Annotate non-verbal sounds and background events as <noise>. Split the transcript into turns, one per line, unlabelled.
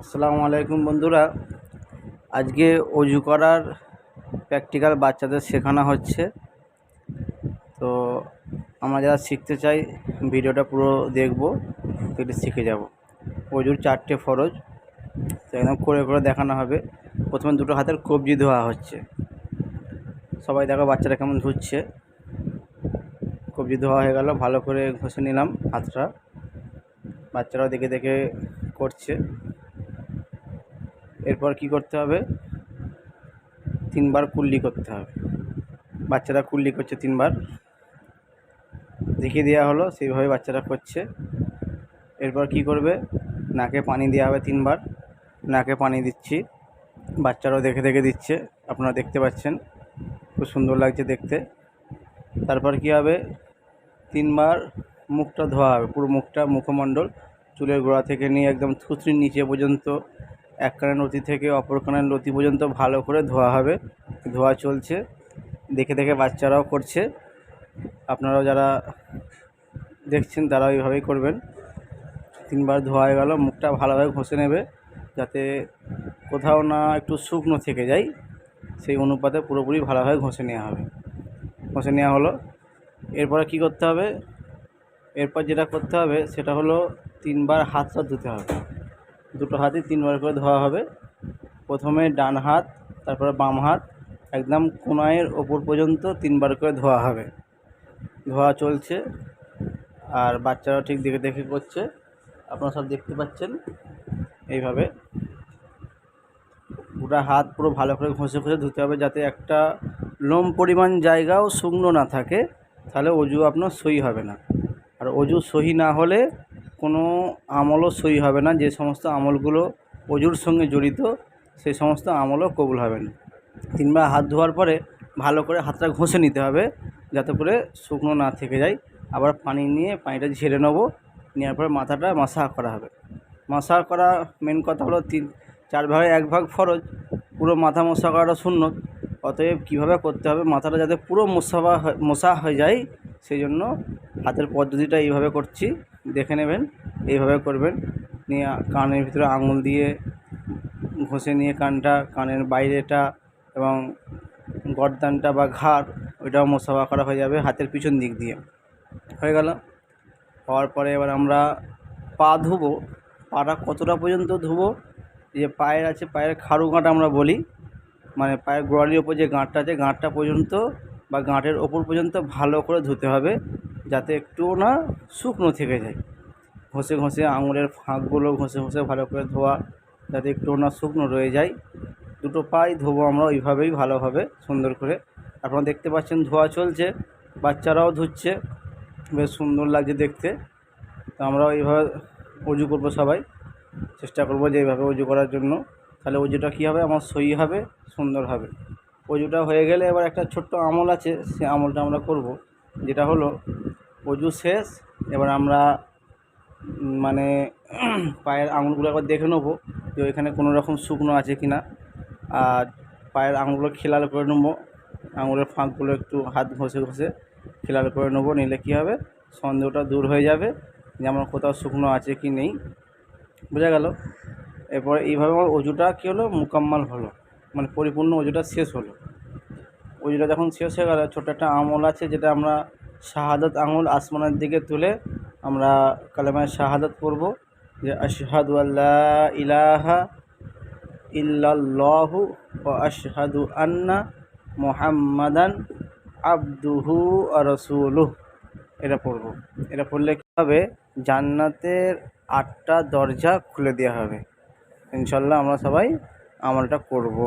আসসালামু আলাইকুম বন্ধুরা। আজকে অজু করার প্র্যাকটিক্যাল বাচ্চাদের শেখানো হচ্ছে। তো আমরা যারা শিখতে চাই, ভিডিওটা পুরো দেখব দেখলে শিখে যাব। অজুর চারটে ফরজ, তো একদম করে করে দেখানো হবে। প্রথমে দুটো হাতের কবজি ধোয়া হচ্ছে। সবাই দেখো বাচ্চারা কেমন ধুচ্ছে। কবজি ধোয়া হয়ে গেল, ভালো করে ঘষে নিলাম হাতটা। বাচ্চারাও দেখে দেখে করছে। এরপর কি করতে হবে? তিনবার কুল্লি করতে হবে। বাচ্চারা কুল্লি করছে তিনবার। দেখিয়ে দেওয়া হলো, সেইভাবে বাচ্চারা করছে। এরপর কি করবে? নাকে পানি দেওয়া হবে তিনবার। নাকে পানি দিচ্ছি। বাচ্চারাও দেখে দেখে দিচ্ছে। আপনারা দেখতে পাচ্ছেন। খুব সুন্দর লাগছে দেখতে। তারপর কি হবে? তিনবার মুখটা ধোয়া হবে। পুরো মুখটা মুখমণ্ডল, চুলের গোড়া থেকে নিয়ে একদম থুতনির নিচে পর্যন্ত এক কানের লতি থেকে অপর কানের লতি পর্যন্ত ভালো করে ধোয়া হবে। ধোয়া চলছে। দেখে দেখে বাচ্চারাও করছে। আপনারাও যারা দেখছেন তারাও এইভাবেই করবেন। তিনবার ধোয়া হয়ে গেল, মুখটা ভালোভাবে ঘষে নেবে যাতে কোথাও না একটু শুকনো থেকে যায়। সেই অনুপাতে পুরোপুরি ভালোভাবে ঘষে নেওয়া হবে। ঘষে নেওয়া হলো। এরপরে কি করতে হবে? এরপর যেটা করতে হবে সেটা হলো তিনবার হাতটা ধুতে হবে। দুটো হাতই তিনবার করে ধোয়া হবে। প্রথমে ডান হাত, তারপরে বাম হাত, একদম কোনায়ের ওপর পর্যন্ত তিনবার করে ধোয়া হবে। ধোয়া চলছে, আর বাচ্চারাও ঠিক দেখে দেখে করছে। আপনারা সব দেখতে পাচ্ছেন এইভাবে। গোটা হাত পুরো ভালো করে ঘষে ঘষে ধুতে হবে যাতে একটা লোম পরিমাণ জায়গাও শুকনো না থাকে, তাহলে অজু আপনার সই হবে না। আর অজু সহি না হলে কোনো আমলও সই হবে না, যে সমস্ত আমলগুলো অজুর সঙ্গে জড়িত, সেই সমস্ত আমলও কবুল হবে না। তিনবার হাত ধোয়ার পরে ভালো করে হাতটা ঘষে নিতে হবে, যাতে করে শুকনো না থেকে যায়। আবার পানি নিয়ে পানিটা ঝেড়ে নেব, নেওয়ার পরে মাথাটা মাসা করা হবে। মাসা করা মেন কথা হলো তিন, চার ভাগে এক ভাগ ফরজ, পুরো মাথা মশা করাটা শূন্য অতএব কীভাবে করতে হবে, মাথাটা যাতে পুরো মশা মশা হয়ে যায়, সেই জন্য হাতের পদ্ধতিটা এইভাবে করছি। দেখে নেবেন, এইভাবে করবেন। নিয়ে কানের ভিতরে আঙুল দিয়ে ঘষে নিয়ে কানটা, কানের বাইরেটা এবং গরদানটা বা ঘাড়, ওইটাও মোসাফা করা হয়ে যাবে হাতের পিছন দিক দিয়ে। হয়ে গেল। হওয়ার পরে এবার আমরা পা ধুবো। পাটা কতটা পর্যন্ত ধুবো? যে পায়ের আছে, পায়ের খাড়ু গাঁট আমরা বলি। মানে পায়ের গোড়ালির ওপর যে গাঁটটা আছে, গাঁটটা পর্যন্ত বা গাঁটের ওপর পর্যন্ত ভালো করে ধুতে হবে। যাতে একটুও না শুকনো থেকে যায়। ঘষে ঘষে আঙুলের ফাঁকগুলো ঘষে ঘষে ভালো করে ধোয়া যাতে একটুও না শুকনো রয়ে যায়। দুটো পাই ধোবো আমরা ওইভাবেই ভালোভাবে সুন্দর করে। আপনারা দেখতে পাচ্ছেন ধোয়া চলছে, বাচ্চারাও ধুচ্ছে, বেশ সুন্দর লাগছে দেখতে। তো আমরাও এইভাবে উজু করব সবাই। চেষ্টা করব যে এইভাবে উজু করার জন্য। তাহলে উজুটা কী হবে? আমার সই হবে, সুন্দর হবে। অজুটা হয়ে গেলে এবার একটা ছোট্ট আমল আছে, সে আমলটা আমরা করব। যেটা হলো অজু শেষ। এবার আমরা মানে <clears throat> পায়ের আঙুলগুলো একবার দেখে নেব যে ওইখানে কোনো রকম শুকনো আছে কি না। আর পায়ের আঙুলগুলো খেলাল করে নেব। আঙুলের ফাঁকগুলো একটু হাত ঘষে ঘষে খেলাল করে নেব, নিলে কী হবে? সন্দেহটা দূর হয়ে যাবে যে আমার কোথাও শুকনো আছে কি নেই। বোঝা গেল? এরপরে এইভাবে আমার অজুটা কী হলো? মোকাম্মাল হলো। মানে পরিপূর্ণ অজুটা শেষ হলো। অজুটা যখন শেষ হয়ে গেল ছোটো একটা আঙুল আছে যেটা আমরা শাহাদত আঙুল আসমানের দিকে তুলে আমরা কালেমায় শাহাদত পড়ব যে আশহাদু আল্লাহ ইলাহা ইল্লাল্লাহু ও আশহাদু আন্না মোহাম্মাদান আবদুহু রসুলুহ। এটা পড়ব। এটা পড়লে কী হবে? জান্নাতের আটটা দরজা খুলে দেওয়া হবে। ইনশাল্লাহ আমরা সবাই আমলটা করব।